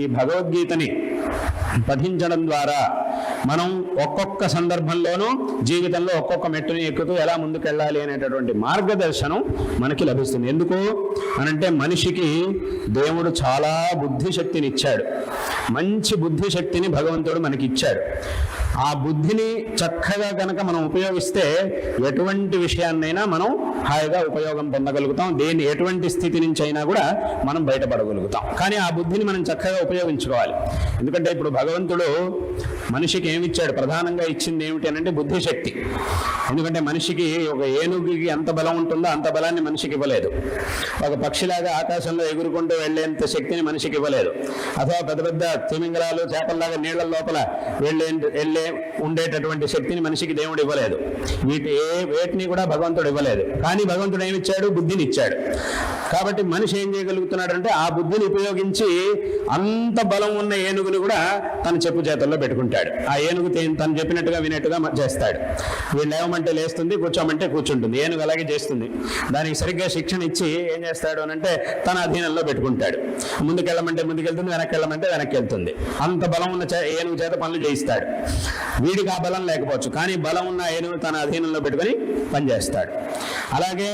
ఈ భగవద్గీతని పఠించడం ద్వారా మనం ఒక్కొక్క సందర్భంలోనూ జీవితంలో ఒక్కొక్క మెట్టుని ఎక్కుతూ ఎలా ముందుకెళ్ళాలి అనేటటువంటి మార్గదర్శనం మనకి లభిస్తుంది. ఎందుకు? అనంటే మనిషికి దేవుడు చాలా బుద్ధి శక్తిని ఇచ్చాడు మంచి బుద్ధి శక్తిని భగవంతుడు మనకి ఇచ్చాడు ఆ బుద్ధిని చక్కగా కనుక మనం ఉపయోగిస్తే ఎటువంటి విషయాన్నైనా మనం హాయిగా ఉపయోగం పొందగలుగుతాం. దేని ఎటువంటి స్థితి నుంచి అయినా కూడా మనం బయటపడగలుగుతాం. కానీ ఆ బుద్ధిని మనం చక్కగా ఉపయోగించుకోవాలి. ఎందుకంటే ఇప్పుడు భగవంతుడు మనిషికి ఏమిచ్చాడు? ప్రధానంగా ఇచ్చింది ఏమిటి అంటే బుద్ధిశక్తి ఎందుకంటే మనిషికి ఒక ఏనుగుకి ఎంత బలం ఉంటుందో అంత బలాన్ని మనిషికి ఇవ్వలేదు. ఒక పక్షిలాగా ఆకాశంలో ఎగురుకుంటూ వెళ్ళేంత శక్తిని మనిషికి ఇవ్వలేదు. అథవా పెద్ద పెద్ద తిమింగలాలు చేపల్లాగా నీళ్ళ లోపల వెళ్ళే ఉండే ఉండేటటువంటి శక్తిని మనిషికి దేవుడు ఇవ్వలేదు. వీటి ఏ వేటిని కూడా భగవంతుడు ఇవ్వలేదు. కానీ భగవంతుడు ఏమిచ్చాడు? బుద్ధిని ఇచ్చాడు కాబట్టి మనిషి ఏం చేయగలుగుతున్నాడంటే ఆ బుద్ధిని ఉపయోగించి అంత బలం ఉన్న ఏనుగుని కూడా తన చెప్పు చేతుల్లో పెట్టుకుంటాడు. ఆ ఏనుగు తను చెప్పినట్టుగా వినట్టుగా చేస్తాడు. వీళ్ళు లేవమంటే లేస్తుంది కూర్చోమంటే కూర్చుంటుంది. ఏనుగు అలాగే చేస్తుంది. దానికి సరిగ్గా శిక్షణ ఇచ్చి ఏం చేస్తాడు అని అంటే తన అధీనంలో పెట్టుకుంటాడు. ముందుకెళ్ళమంటే ముందుకెళ్తుంది వెనక్కి వెళ్ళమంటే వెనక్కి వెళ్తుంది. అంత బలం ఉన్న ఏనుగు చేత పనులు చేయిస్తాడు. వీడికి ఆ బలం లేకపోవచ్చు. కానీ బలం ఉన్న ఏనుగు తన అధీనంలో పెట్టుకొని పనిచేస్తాడు. అలాగే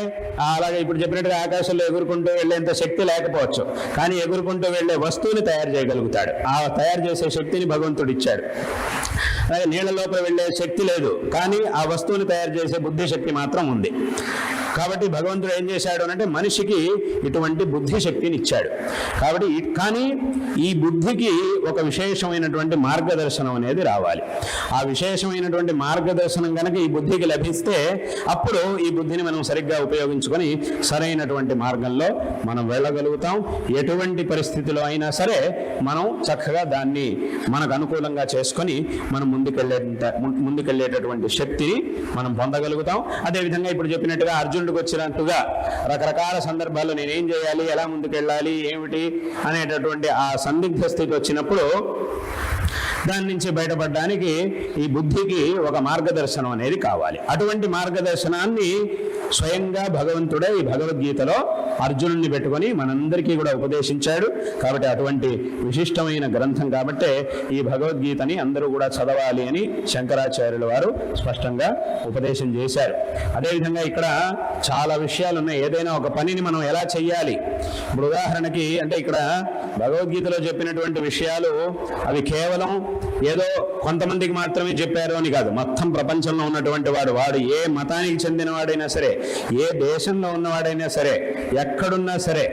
అలాగే ఇప్పుడు చెప్పినట్టుగా ఆకాశంలో ఎగురుకుంటూ వెళ్ళేంత శక్తి లేకపోవచ్చు. కానీ ఎగురుకుంటూ వెళ్ళే వస్తువుని తయారు చేయగలుగుతాడు. ఆ తయారు చేసే శక్తిని భగవంతుడు ఇచ్చాడు నీళ్ళ లోపల వెళ్ళే శక్తి లేదు. కానీ ఆ వస్తువుని తయారు చేసే బుద్ధి శక్తి మాత్రం ఉంది. కాబట్టి భగవంతుడు ఏం చేశాడు అంటే మనిషికి ఇటువంటి బుద్ధి శక్తిని ఇచ్చాడు. కాబట్టి కానీ ఈ బుద్ధికి ఒక విశేషమైనటువంటి మార్గదర్శనం అనేది రావాలి. ఆ విశేషమైనటువంటి మార్గదర్శనం కనుక ఈ బుద్ధికి లభిస్తే అప్పుడు ఈ బుద్ధిని మనం సరిగ్గా ఉపయోగించుకొని సరైనటువంటి మార్గంలో మనం వెళ్ళగలుగుతాం. ఎటువంటి పరిస్థితిలో అయినా సరే మనం చక్కగా దాన్ని మనకు అనుకూలంగా చేసుకొని మనం ముందుకెళ్ళే ముందుకెళ్ళేటటువంటి శక్తిని మనం పొందగలుగుతాం. అదేవిధంగా ఇప్పుడు చెప్పినట్టుగా అర్జునుడికి వచ్చినట్టుగా రకరకాల సందర్భాల్లో నేనేం చేయాలి ఎలా ముందుకెళ్ళాలి ఏమిటి అనేటటువంటి ఆ సందిగ్ధ స్థితి వచ్చినప్పుడు దాని నుంచి బయటపడడానికి ఈ బుద్ధికి ఒక మార్గదర్శనం అనేది కావాలి. అటువంటి మార్గదర్శనాన్ని స్వయంగా భగవంతుడే ఈ భగవద్గీతలో అర్జునుడిని పెట్టుకొని మనందరికీ కూడా ఉపదేశించాడు. కాబట్టి అటువంటి విశిష్టమైన గ్రంథం కాబట్టే ఈ భగవద్గీతని అందరూ కూడా చదవాలి అని శంకరాచార్యుల వారు స్పష్టంగా ఉపదేశం చేశారు. అదేవిధంగా ఇక్కడ చాలా విషయాలు ఉన్నాయి ఏదైనా ఒక పనిని మనం ఎలా చెయ్యాలి? ఇప్పుడు ఉదాహరణకి అంటే ఇక్కడ భగవద్గీతలో చెప్పినటువంటి విషయాలు అవి కేవలం ఏదో కొంతమందికి మాత్రమే చెప్పారు అని కాదు. మొత్తం ప్రపంచంలో ఉన్నటువంటి వాడు వాడు ఏ మతానికి చెందినవాడైనా సరే ఏ దేశంలో ఉన్నవాడైనా సరే ఎక్కడున్నా సరే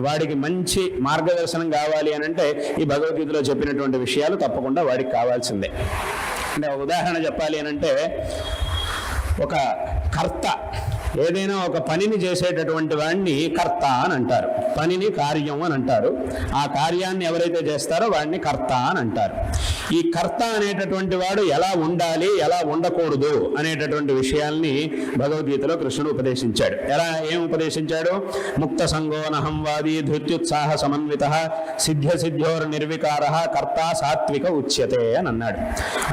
వాడికి మంచి మార్గదర్శనం కావాలి అని అంటే ఈ భగవద్గీతలో చెప్పినటువంటి విషయాలు తప్పకుండా వాడికి కావాల్సిందే. అంటే ఉదాహరణ చెప్పాలి అని అంటే ఒక కర్త ఏదైనా ఒక పనిని చేసేటటువంటి వాడిని కర్త అని అంటారు. పనిని కార్యం అని అంటారు. ఆ కార్యాన్ని ఎవరైతే చేస్తారో వాడిని కర్త అని అంటారు. ఈ కర్త అనేటటువంటి వాడు ఎలా ఉండాలి ఎలా ఉండకూడదు అనేటటువంటి విషయాల్ని భగవద్గీతలో కృష్ణుడు ఉపదేశించాడు. ఎలా ఏం ఉపదేశించాడు? ముక్త సంగోనహంవాది ధృత్యుత్సాహ సమన్విత సిద్ధ్య సిద్ధ్యోర్ నిర్వికార కర్త సాత్విక ఉచ్యతే అని అన్నాడు.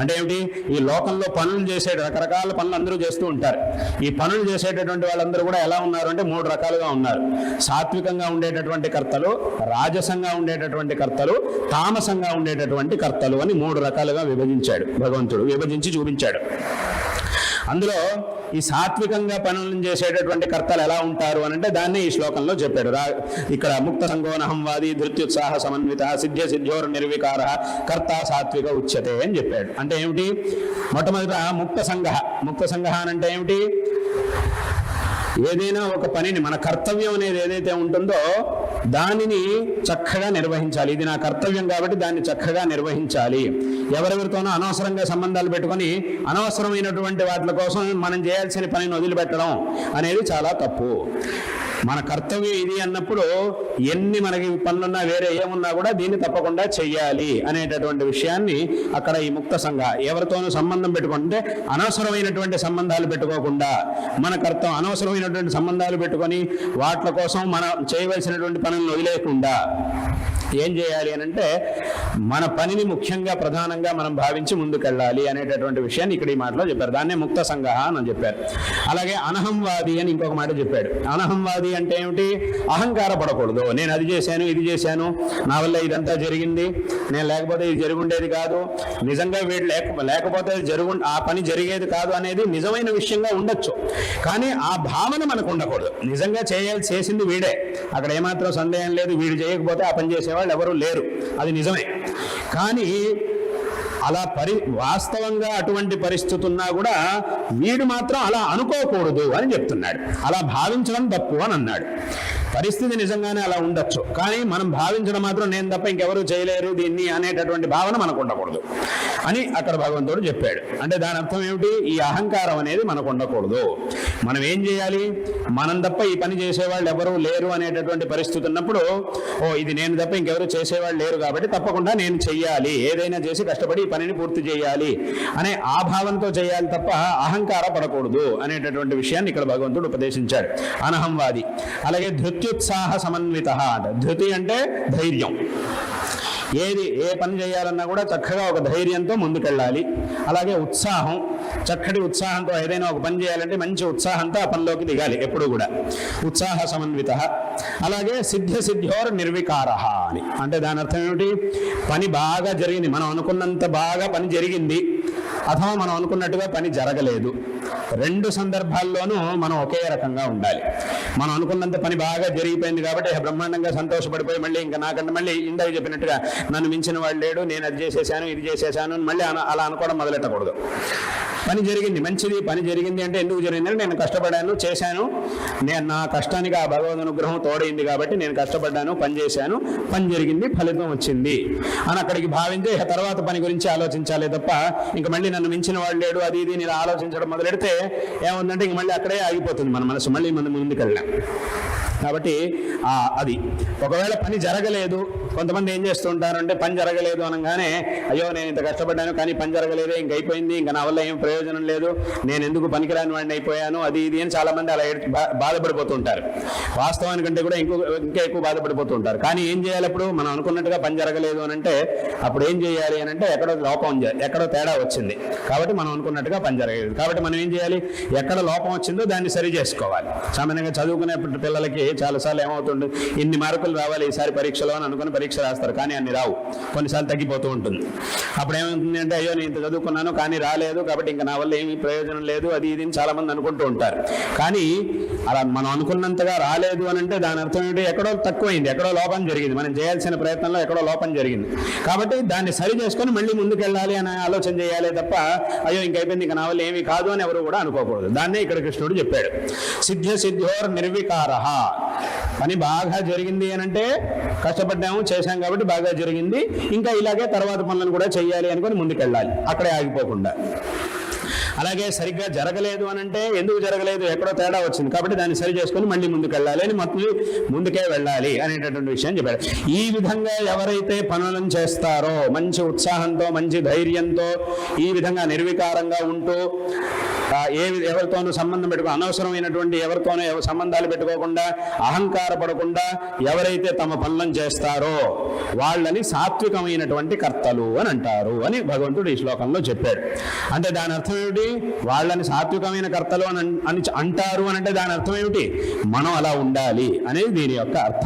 అంటే ఏమిటి? ఈ లోకంలో పనులు చేసే రకరకాల పనులు అందరూ చేస్తూ ఉంటారు. ఈ పనులు చేసేటటువంటి వాళ్ళందరూ కూడా ఎలా ఉన్నారు అంటే మూడు రకాలుగా ఉన్నారు. సాత్వికంగా ఉండేటటువంటి కర్తలు రాజసంగా ఉండేటటువంటి కర్తలు తామసంగా ఉండేటటువంటి కర్తలు అని మూడు రకాలుగా విభజించాడు భగవంతుడు విభజించి చూపించాడు. అందులో ఈ సాత్వికంగా పనులను చేసేటటువంటి కర్తలు ఎలా ఉంటారు అని అంటే దాన్ని ఈ శ్లోకంలో చెప్పాడు. రా ఇక్కడ ముక్త సంగోనహంవాది ధృత్యుత్సాహ సమన్విత సిద్ధ్య సిద్ధ్యోర్ నిర్వికార కర్త సాత్విక ఉచ్యతే అని చెప్పాడు. అంటే ఏమిటి? మొట్టమొదట ముక్త సంఘ. ముక్త సంఘ అని అంటే ఏమిటి? ఏదైనా ఒక పనిని మన కర్తవ్యం అనేది ఏదైతే ఉంటుందో దానిని చక్కగా నిర్వహించాలి. ఇది నా కర్తవ్యం కాబట్టి దాన్ని చక్కగా నిర్వహించాలి. ఎవరెవరితోనో అనవసరంగా సంబంధాలు పెట్టుకొని అనవసరమైనటువంటి వాటి కోసం మనం చేయాల్సిన పనిని వదిలిపెట్టడం అనేది చాలా తప్పు. మన కర్తవ్యం ఇది అన్నప్పుడు ఎన్ని మనకి పనులున్నా వేరే ఏమున్నా కూడా దీన్ని తప్పకుండా చెయ్యాలి అనేటటువంటి విషయాన్ని అక్కడ ఈ ముక్త సంఘ ఎవరితోనూ సంబంధం పెట్టుకుంటే అనవసరమైనటువంటి సంబంధాలు పెట్టుకోకుండా మన కర్తం అనవసరమైనటువంటి సంబంధాలు పెట్టుకొని వాటి కోసం మనం చేయవలసినటువంటి పనులను వదిలేకుండా ఏం చేయాలి అని అంటే మన పనిని ముఖ్యంగా ప్రధానంగా మనం భావించి ముందుకెళ్ళాలి అనేటటువంటి విషయాన్ని ఇక్కడ ఈ మాటలో చెప్పారు. దాన్నే ముక్త సంగహ అని చెప్పారు. అలాగే అనహంవాది అని ఇంకొక మాట చెప్పాడు. అనహంవాది అంటే ఏమిటి? అహంకార పడకూడదు. నేను అది చేశాను ఇది చేశాను నా వల్ల ఇదంతా జరిగింది నేను లేకపోతే ఇది జరుగుండేది కాదు. నిజంగా వీడు లేక లేకపోతే జరుగు ఆ పని జరిగేది కాదు అనేది నిజమైన విషయంగా ఉండొచ్చు. కానీ ఆ భావన మనకు ఉండకూడదు. నిజంగా చేయాలి చేసింది వీడే. అక్కడ ఏమాత్రం సందేహం లేదు వీడు చేయకపోతే ఆ పని వాళ్ళు ఎవరు లేరు. అది నిజమే. కానీ అలా పరి వాస్తవంగా అటువంటి పరిస్థితి ఉన్నా కూడా వీడు మాత్రం అలా అనుకోకూడదు అని చెప్తున్నాడు. అలా భావించడం తప్పు అని అన్నాడు. పరిస్థితి నిజంగానే అలా ఉండొచ్చు. కానీ మనం భావించడం మాత్రం నేను తప్ప ఇంకెవరు చేయలేరు దీన్ని అనేటటువంటి భావన మనకు ఉండకూడదు. అని అక్కడ భగవంతుడు చెప్పాడు. అంటే దాని అర్థం ఏమిటి? ఈ అహంకారం అనేది మనకు ఉండకూడదు. మనం ఏం చేయాలి? మనం తప్ప ఈ పని చేసేవాళ్ళు ఎవరు లేరు అనేటటువంటి పరిస్థితి ఉన్నప్పుడు ఓ ఇది నేను తప్ప ఇంకెవరు చేసేవాళ్ళు లేరు కాబట్టి తప్పకుండా నేను చెయ్యాలి. ఏదైనా చేసి కష్టపడి ఈ పనిని పూర్తి చేయాలి అనే ఆ భావంతో చేయాలి తప్ప అహంకార పడకూడదు అనేటటువంటి విషయాన్ని ఇక్కడ భగవంతుడు ఉపదేశించాడు. అనహంవాది. అలాగే ధృత్యుత్సాహ సమన్విత అంట. ధృతి అంటే ధైర్యం. ఏది ఏ పని చేయాలన్నా కూడా చక్కగా ఒక ధైర్యంతో ముందుకెళ్ళాలి. అలాగే ఉత్సాహం. చక్కటి ఉత్సాహంతో ఏదైనా ఒక పని చేయాలంటే మంచి ఉత్సాహంతో ఆ పనిలోకి దిగాలి ఎప్పుడు కూడా. ఉత్సాహ సమన్విత. అలాగే సిద్ధ సిద్ధ్యోర్ నిర్వికార అని. అంటే దాని అర్థం ఏమిటి? పని బాగా జరిగింది. మనం అనుకున్నంత బాగా పని జరిగింది. అథవా మనం అనుకున్నట్టుగా పని జరగలేదు. రెండు సందర్భాల్లోనూ మనం ఒకే రకంగా ఉండాలి. మనం అనుకున్నంత పని బాగా జరిగిపోయింది కాబట్టి బ్రహ్మాండంగా సంతోషపడిపోయి మళ్ళీ ఇంకా నాకంటే మళ్ళీ ఇందాక చెప్పినట్టుగా నన్ను మించిన వాడు లేడు నేను అది చేసేసాను ఇది చేసేసాను అని మళ్ళీ అలా అనుకోవడం మొదలెట్టకూడదు. పని జరిగింది. మంచిది పని జరిగింది అంటే ఎందుకు జరిగిందని నేను కష్టపడాను చేశాను. నేను నా కష్టానికి ఆ భగవద్ అనుగ్రహం తోడైంది కాబట్టి నేను కష్టపడ్డాను పని చేశాను. పని జరిగింది ఫలితం వచ్చింది. అని అక్కడికి భావించి తర్వాత పని గురించి ఆలోచించాలి తప్ప ఇంక మళ్ళీ నన్ను మించిన వాడు లేడు అది ఇది నేను ఆలోచించడం మొదలెడితే ఏముందంటే ఇంక మళ్ళీ అక్కడే ఆగిపోతుంది మన మనసు. మళ్ళీ మన ముందుకెళ్ళాం కాబట్టి అది. ఒకవేళ పని జరగలేదు కొంతమంది ఏం చేస్తుంటారు అంటే పని జరగలేదు అనగానే అయ్యో నేను ఇంత కష్టపడ్డాను కానీ పని జరగలేదే ఇంక అయిపోయింది ఇంకా నా వల్ల ఏం ప్రయోజనం లేదు నేను ఎందుకు పనికిరాని వాడిని అయిపోయాను అది ఇది అని చాలా మంది అలా బా- బాధపడిపోతుంటారు వాస్తవానికంటే కూడా ఇంకో ఇంకా ఎక్కువ బాధపడిపోతుంటారు కానీ ఏం చేయాలి అప్పుడు? మనం అనుకున్నట్టుగా పని జరగలేదు అని అంటే అప్పుడు ఏం చేయాలి అని అంటే ఎక్కడో లోపం ఎక్కడో తేడా వచ్చింది. కాబట్టి మనం అనుకున్నట్టుగా పని జరగలేదు. కాబట్టి మనం ఏం చేయాలి? ఎక్కడ లోపం వచ్చిందో దాన్ని సరి చేసుకోవాలి. సామాన్యంగా చదువుకునే పిల్లలకి చాలాసార్లు ఏమవుతుంది ఇన్ని మార్కులు రావాలి ఈసారి పరీక్షలో అని అనుకుని పరీక్ష రాస్తారు. కానీ అన్ని రావు. కొన్నిసార్లు తగ్గిపోతూ ఉంటుంది. అప్పుడు ఏమవుతుంది అంటే అయ్యో నేను ఇంత చదువుకున్నాను కానీ రాలేదు. కాబట్టి ఇంకా నా వల్ల ఏమీ ప్రయోజనం లేదు. అది ఇది చాలామంది చాలా మంది అనుకుంటూ ఉంటారు. కానీ అలా మనం అనుకున్నంతగా రాలేదు అని అంటే దాని అర్థం ఏంటి? ఎక్కడో తక్కువైంది. ఎక్కడో లోపం జరిగింది. మనం చేయాల్సిన ప్రయత్నంలో ఎక్కడో లోపం జరిగింది. కాబట్టి దాన్ని సరి చేసుకొని మళ్ళీ ముందుకెళ్ళాలి అనే ఆలోచన చేయాలి తప్ప అయ్యో ఇంకైపోయింది ఇంకా నా వల్ల ఏమీ కాదు అని ఎవరు కూడా అనుకోకూడదు. దాన్నే ఇక్కడ కృష్ణుడు చెప్పాడు. సిద్ధ్య సిద్ధ్యోర్ నిర్వికార. పని బాగా జరిగింది అని అంటే కష్టపడ్డాము చేశాం కాబట్టి బాగా జరిగింది. ఇంకా ఇలాగే తర్వాత పనులను కూడా చేయాలి అనుకుని ముందుకెళ్ళాలి. అక్కడే ఆగిపోకుండా. అలాగే సరిగ్గా జరగలేదు అని అంటే ఎందుకు జరగలేదు? ఎక్కడో తేడా వచ్చింది. కాబట్టి దాన్ని సరి చేసుకొని మళ్ళీ ముందుకు వెళ్ళాలి అని మళ్ళీ ముందుకే వెళ్ళాలి అనేటటువంటి విషయం చెప్పాడు. ఈ విధంగా ఎవరైతే పనులను చేస్తారో మంచి ఉత్సాహంతో మంచి ధైర్యంతో ఈ విధంగా నిర్వికారంగా ఉంటూ ఏ ఎవరితోనూ సంబంధం పెట్టుకో అనవసరమైనటువంటి ఎవరితోనూ సంబంధాలు పెట్టుకోకుండా అహంకార పడకుండా ఎవరైతే తమ పనులను చేస్తారో వాళ్ళని సాత్వికమైనటువంటి కర్తలు అని అంటారు అని భగవంతుడు ఈ శ్లోకంలో చెప్పాడు. అంటే దాని అర్థం ఏమిటి? వాళ్ళని సాత్వికమైన కర్తలు అని అని అంటారు అని అంటే దాని అర్థం ఏమిటి? మనం అలా ఉండాలి అనేది దీని యొక్క అర్థం.